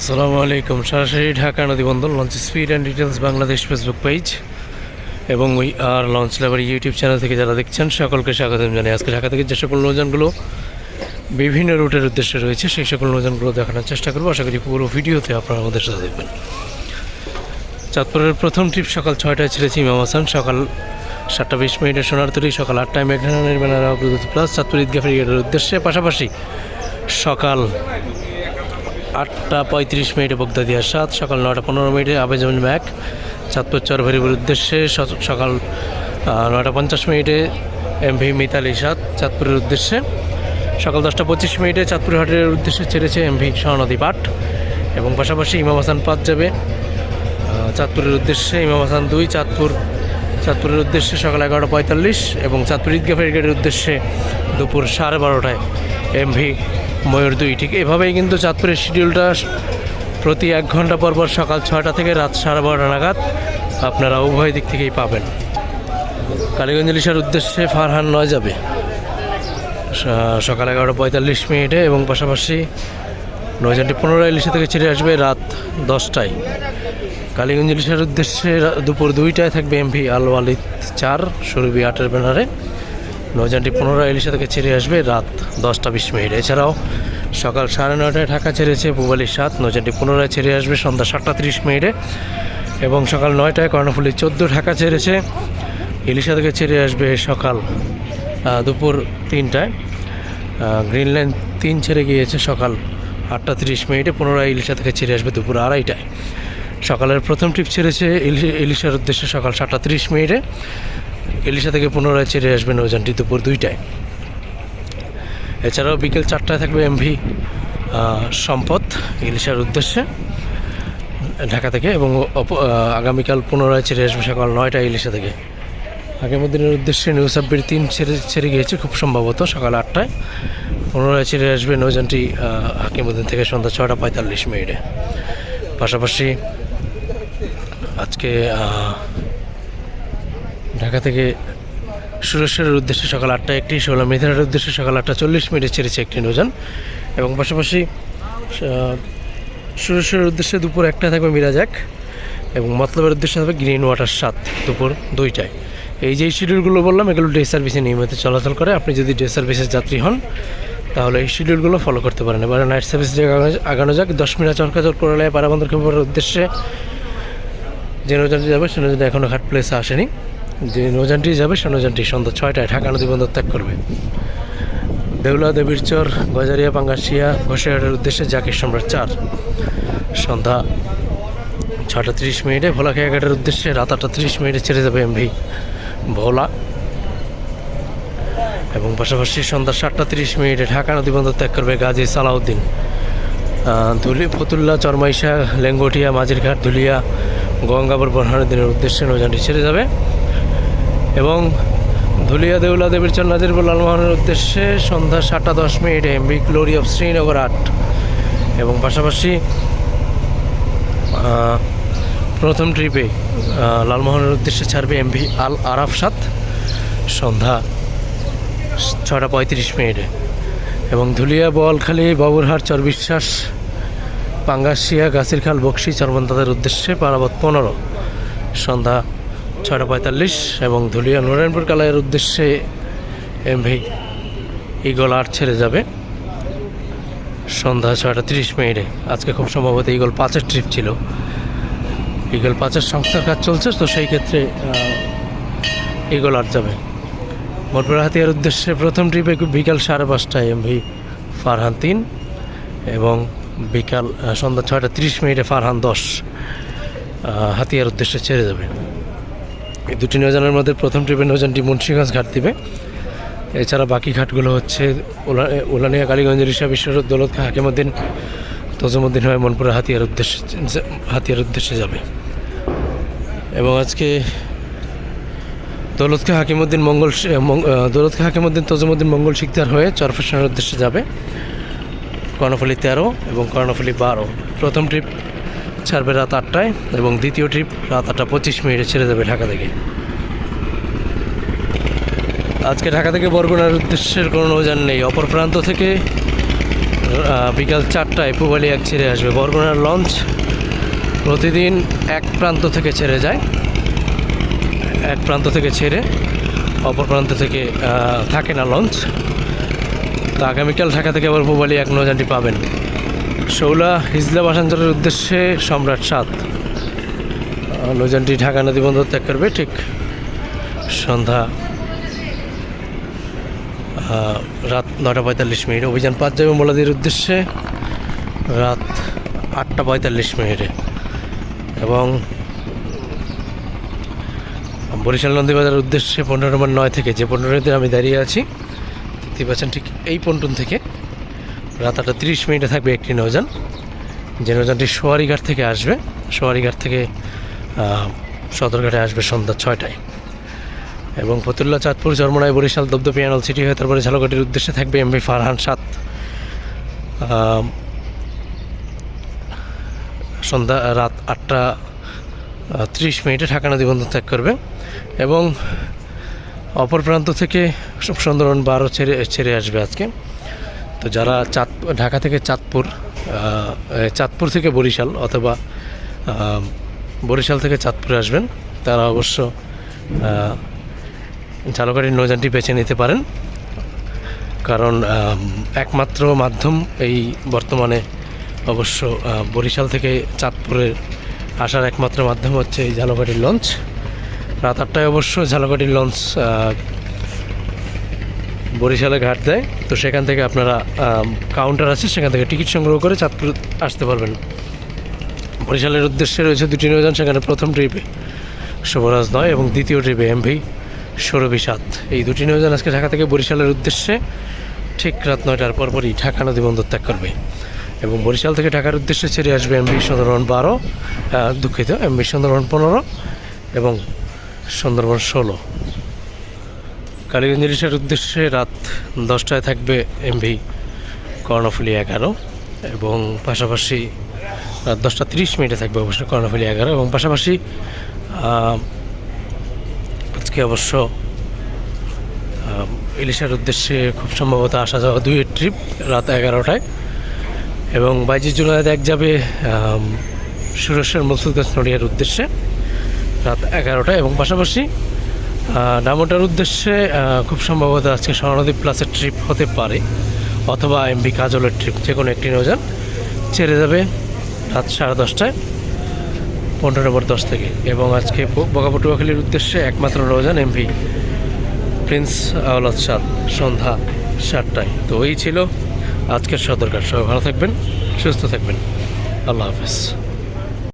আসসালামু আলাইকুম। সরাসরি Dhaka নদীবন্দর launch speed and details Bangladesh Facebook page এবং ওই আর লঞ্চ লেবার ইউটিউব চ্যানেল থেকে যারা দেখছেন, সকলকে স্বাগতম জানাই। আজকে ঢাকা থেকে যে সকল নৌযানগুলো বিভিন্ন রুটের উদ্দেশ্যে রয়েছে, সেই সকল নৌযানগুলো দেখানোর চেষ্টা করব। আশা করি পুরো ভিডিওতে আপনারা আমাদের সাথে দেখবেন চাঁদপুরের প্রথম ট্রিপ সকাল ছয়টায় ছেড়েছি ইমাম হাসান। সকাল সাতটা বিশ মিনিটে সোনার তৈরি সকাল আটটায় মেঘনা নির্মাণের অগ্রগতি প্লাস চাঁদপুর ঈদগা ফেরিগেটের উদ্দেশ্যে। পাশাপাশি সকাল আটটা পঁয়ত্রিশ মিনিটে বগদাদিয়া সাত, সকাল নটা পনেরো মিনিটে আবেজমিন ম্যাক চাঁদপুর চরভেরিপুর উদ্দেশ্যে সকাল নটা পঞ্চাশ মিনিটে এমভি মিতালি সাত, চাঁদপুরের উদ্দেশ্যে। সকাল দশটা পঁচিশ মিনিটে চাঁদপুর হাটের উদ্দেশ্যে ছেড়েছে এমভি স্বর্ণদীপ পাট এবং পাশাপাশি ইমাম হাসান পাঁচ যাবে। চাঁদপুরের উদ্দেশ্যে ইমাম হাসান দুই, চাঁদপুর, চাঁদপুরের উদ্দেশ্যে সকাল এগারোটা পঁয়তাল্লিশ এবং চাঁদপুর ঈদগা ফেরিগেটের উদ্দেশ্যে দুপুর সাড়ে বারোটায় এমভি ময়ূর দুই। ঠিক এভাবেই কিন্তু চাঁদপুরের শিডিউলটা প্রতি এক ঘণ্টা পর পর সকাল ছয়টা থেকে রাত সাড়ে বারোটা নাগাদ আপনারা উভয় দিক থেকেই পাবেন। কালীগঞ্জ ইলিশার উদ্দেশ্যে ফারহান নয় যাবে। সকাল এগারোটা পঁয়তাল্লিশ মিনিটে এবং পাশাপাশি নয়জানটি পনেরো ইলিশা থেকে ছেড়ে আসবে রাত দশটায়। কালীগঞ্জ ইলিশার উদ্দেশ্যে দুপুর দুইটায় থাকবে এমভি আল ওয়ালিদ চার, সুরভি আটের ব্যানারে। নয়জানটি পনেরো ইলিশা থেকে ছেড়ে আসবে রাত দশটা বিশ মিনিট। এছাড়াও সকাল সাড়ে নয়টায় ঢাকা ছেড়েছে পুবালি সাত নয়জানটি পুনরায় ছেড়ে আসবে সন্ধ্যা সাতটা তিরিশ মিনিটে। এবং সকাল নয়টায় কর্ণফুলি চোদ্দ ঢাকা ছেড়েছে। ইলিশা থেকে ছেড়ে আসবে সকাল দুপুর তিনটায়। গ্রিন লাইন তিন ছেড়ে গিয়েছে সকাল আটটা তিরিশ মিনিটে, পুনরায় ইলিশা থেকে ছেড়ে আসবে দুপুর আড়াইটায়। সকালের প্রথম ট্রিপ ছেড়েছে ইলি- ইলিশার উদ্দেশ্যে সকাল সাতটা তিরিশ মিনিটে। ইলিশা থেকে পুনরায় ছেড়ে আসবে নৌযানটি দুপুর দুইটায়। এছাড়াও বিকেল চারটায় থাকবে এমভি সম্পদ ইলিশার উদ্দেশ্যে, ঢাকা থেকে এবং আগামীকাল পুনরায় ছেড়ে আসবে সকাল নয়টায় ইলিশা থেকে। আগামী দিনের উদ্দেশ্যে নিউ সাব্বির তিন ছেড়ে ছেড়ে গিয়েছে খুব সম্ভবত সকাল আটটায়। পুনরায় ছেড়ে আসবে নৌযানটি হাকিমুদ্দিন থেকে সন্ধ্যা ছটা পঁয়তাল্লিশ মিনিটে। পাশাপাশি আজকে ঢাকা থেকে সুরেশ্বরের উদ্দেশ্যে সকাল আটটা একটি, ষোলো মিথিলার উদ্দেশ্যে সকাল আটটা চল্লিশ মিনিটে ছেড়েছে একটি নৌযান। এবং পাশাপাশি সুরেশ্বরের উদ্দেশ্যে দুপুর একটা থাকবে মিরাজ এক এবং মতলবের উদ্দেশ্যে থাকবে গ্রিন ওয়াটার সাত দুপুর দুইটায়। এই যে শিডিউলগুলো বললাম, এগুলো ডে সার্ভিসে নিয়মিত চলাচল করে। আপনি যদি ডে সার্ভিসের যাত্রী হন, তাহলে এই শিডিউলগুলো ফলো করতে পারেন। এবারে নাইট সার্ভিস যে আগানো- যাক দশ মিনিট চরকাচর করলে পারাবন্দর খবরের উদ্দেশ্যে যে নৌযানটি যাবে সে নৌযানটি এখনও ঘাট প্লেসে আসেনি যে নৌযানটি যাবে, সে নৌযানটি সন্ধ্যা ছয়টায় ঢাকা নদী বন্দর ত্যাগ করবে। দেউলা দেবীর চর গজারিয়া পাঙ্গাসিয়া ঘোষাঘাটের উদ্দেশ্যে জাকির সম্রাট চার। সন্ধ্যা ছটা তিরিশ মিনিটে ভোলা খেয়াঘাটের উদ্দেশ্যে রাত আটটা তিরিশ মিনিটে ছেড়ে যাবে এমভি। ভোলা এবং পাশাপাশি সন্ধ্যা সাতটা তিরিশ মিনিটে ঢাকা নদী বন্দর ত্যাগ করবে গাজী সালাউদ্দিন। ধুলি, ফতুল্লা, চরমাইশা, লেঙ্গটিয়া মাঝিরঘাট ধুলিয়া, গঙ্গাবর, বরহানুদ্দিনের উদ্দেশ্যে নৌযানটি ছেড়ে যাবে। এবং ধুলিয়া দেউলা দেবীর চর নাজিরপুর লালমোহনের উদ্দেশ্যে সন্ধ্যা সাতটা দশ মিনিটে এমবি গ্লোরি অফ শ্রীনগর আট এবং পাশাপাশি প্রথম ট্রিপে লালমোহনের উদ্দেশ্যে ছাড়বে এমভি আল আরাফ সাত, সন্ধ্যা ছটা পঁয়ত্রিশ মিনিটে। এবং ধুলিয়া, বোয়ালখালী, বাবুরহাট, চরবিশ্বাস পাঙ্গাসিয়া গাছিরখাল, বক্সি চরবন্তাদের উদ্দেশ্যে পারাবত পনেরো, সন্ধ্যা ছটা পঁয়তাল্লিশ এবং ধুলিয়া নারায়ণপুর কালাইয়ের উদ্দেশ্যে এমভি ইগল আট ছেড়ে যাবে। সন্ধ্যা ছয়টা তিরিশ মিনিটে। আজকে খুব সম্ভবত ইগল পাঁচের ট্রিপ ছিল। ইগল পাঁচের সংস্থার কাজ চলছে, তো সেই ক্ষেত্রে ইগল আট যাবে। মোটপুর হাতিয়ার উদ্দেশ্যে প্রথম ট্রিপে বিকাল সাড়ে পাঁচটায় এমভি ফারহান তিন এবং বিকাল সন্ধ্যা ছয়টা তিরিশ মিনিটে ফারহান দশ হাতিয়ার উদ্দেশ্যে ছেড়ে যাবে। এই দুটি নৌযানের মধ্যে প্রথম ট্রিপে নৌযানটি মুন্সিগঞ্জ ঘাট দিবে। এছাড়া বাকি ঘাটগুলো হচ্ছে উলানিয়া কালীগঞ্জ, রিসা বিশ্বরোড দৌলত খা, হাকিমুদ্দিন, তজমুদ্দিন হয়ে মনপুরা হাতিয়ার উদ্দেশ্যে হাতিয়ার উদ্দেশ্যে যাবে। এবং আজকে দৌলত খা, হাকিমুদ্দিন, মঙ্গল দৌলত খা, হাকিমুদ্দিন, তজমুদ্দিন, মঙ্গল শিকদার হয়ে চরফেশনের উদ্দেশ্যে যাবে। কর্ণফুলি তেরো এবং কর্ণফুলি বারো। প্রথম ট্রিপ ছাড়বে রাত আটটায় এবং দ্বিতীয় ট্রিপ রাত আটটা পঁচিশ মিনিটে ছেড়ে যাবে ঢাকা থেকে। আজকে ঢাকা থেকে বরগুনার উদ্দেশ্যের কোনো নৌযান নেই। অপর প্রান্ত থেকে বিকাল চারটায় পুবালি এক ছেড়ে আসবে। বরগুনার লঞ্চ প্রতিদিন এক প্রান্ত থেকে ছেড়ে যায়। এক প্রান্ত থেকে ছেড়ে অপর প্রান্ত থেকে থাকে না লঞ্চ। তো আগামীকাল ঢাকা থেকে আবার পুবালি এক নৌযানটি পাবেন। শৌলা হিজলা বাসাঞ্চলের উদ্দেশ্যে সম্রাট সাত। নৌযানটি ঢাকা নদী বন্দর ত্যাগ করবে ঠিক সন্ধ্যা রাত নটা পঁয়তাল্লিশ মিনিট। অভিযান পাঁচ যাবে মোলাদির উদ্দেশ্যে রাত আটটা পঁয়তাল্লিশ মিনিটে। এবং বরিশাল নন্দীবাজার উদ্দেশ্যে পনেরো নম্বর নয় থেকে যে পনেরোতে আমি দাঁড়িয়ে আছি দেখতে পাচ্ছেন ঠিক এই পন্টুন থেকে। রাত আটটা তিরিশ মিনিটে থাকবে একটি নৌযান। যে নৌযানটি সোয়ারিঘাট থেকে আসবে। সোয়ারিঘাট থেকে সদরঘাটে আসবে সন্ধ্যা ছয়টায়। এবং ফতুল্লা, চাঁদপুর জন্মনায় বরিশাল দবদবি অ্যানল সিটি হয়ে তারপরে ঝালকাঠির উদ্দেশ্যে থাকবে এমভি ফারহান সাত। সন্ধ্যা রাত আটটা ত্রিশ মিনিটে ঢাকা নদী বন্দর ত্যাগ করবে। এবং অপর প্রান্ত থেকে সুন্দরবন বারো ছেড়ে ছেড়ে আসবে আজকে। তো যারা চাঁদ, ঢাকা থেকে চাঁদপুর চাঁদপুর থেকে বরিশাল অথবা বরিশাল থেকে চাঁদপুরে আসবেন, তারা অবশ্য ঝালকাঠির নৌযানটি বেছে নিতে পারেন। কারণ একমাত্র মাধ্যম এই বর্তমানে অবশ্য বরিশাল থেকে চাঁদপুরে আসার একমাত্র মাধ্যম হচ্ছে এই ঝালকাঠির লঞ্চ। রাত আটটায় অবশ্য ঝালকাঠির লঞ্চ বরিশালে ঘাট দেয়, তো সেখান থেকে আপনারা কাউন্টার আছে, সেখান থেকে টিকিট সংগ্রহ করে চাঁদপুর আসতে পারবেন। বরিশালের উদ্দেশ্যে রয়েছে দুটি নৌযান সেখানে প্রথম ট্রিপে শুভরাজ নয় এবং দ্বিতীয় ট্রিপে এমভি সৌরভী সাত। এই দুটি নৌযান আজকে ঢাকা থেকে বরিশালের উদ্দেশ্যে ঠিক রাত নয়টার পরপরই ঢাকা নদী বন্দর ত্যাগ করবে। এবং বরিশাল থেকে ঢাকার উদ্দেশ্যে ছেড়ে আসবে এমভি সুন্দরবন বারো দুঃখিত এমভি সুন্দরবন পনেরো এবং সুন্দরবন ষোলো। কালীগঞ্জ ইলিশের উদ্দেশ্যে রাত দশটায় থাকবে এমভি কর্ণফুলি এগারো এবং পাশাপাশি রাত দশটা তিরিশ মিনিটে থাকবে অবশ্য কর্ণফুলি এগারো এবং পাশাপাশি আজকে অবশ্য ইলিশের উদ্দেশ্যে খুব সম্ভবত আসা যাওয়া দুইয়ের ট্রিপ রাত এগারোটায় এবং বাইশে জুলাই এক যাবে সুরেশ্বর মসুদগাছ নড়িয়ার উদ্দেশ্যে রাত এগারোটায় এবং পাশাপাশি ডামোটার উদ্দেশ্যে খুব সম্ভবত আজকে স্বর্ণদ্বীপ প্লাসের ট্রিপ হতে পারে, অথবা এমবি কাজলের ট্রিপ, যে কোনো একটি নৌযান ছেড়ে যাবে রাত সাড়ে দশটায়, পনেরো নম্বর দশ থেকে। এবং আজকে ব- বগাপটুয়াখালীর উদ্দেশ্যে একমাত্র নৌযান এমভি প্রিন্স আওলাদ সাত সন্ধ্যা সাতটায়। তো এই ছিল আজকের সদরকার সবাই, ভালো থাকবেন, সুস্থ থাকবেন। আল্লাহ হাফেজ।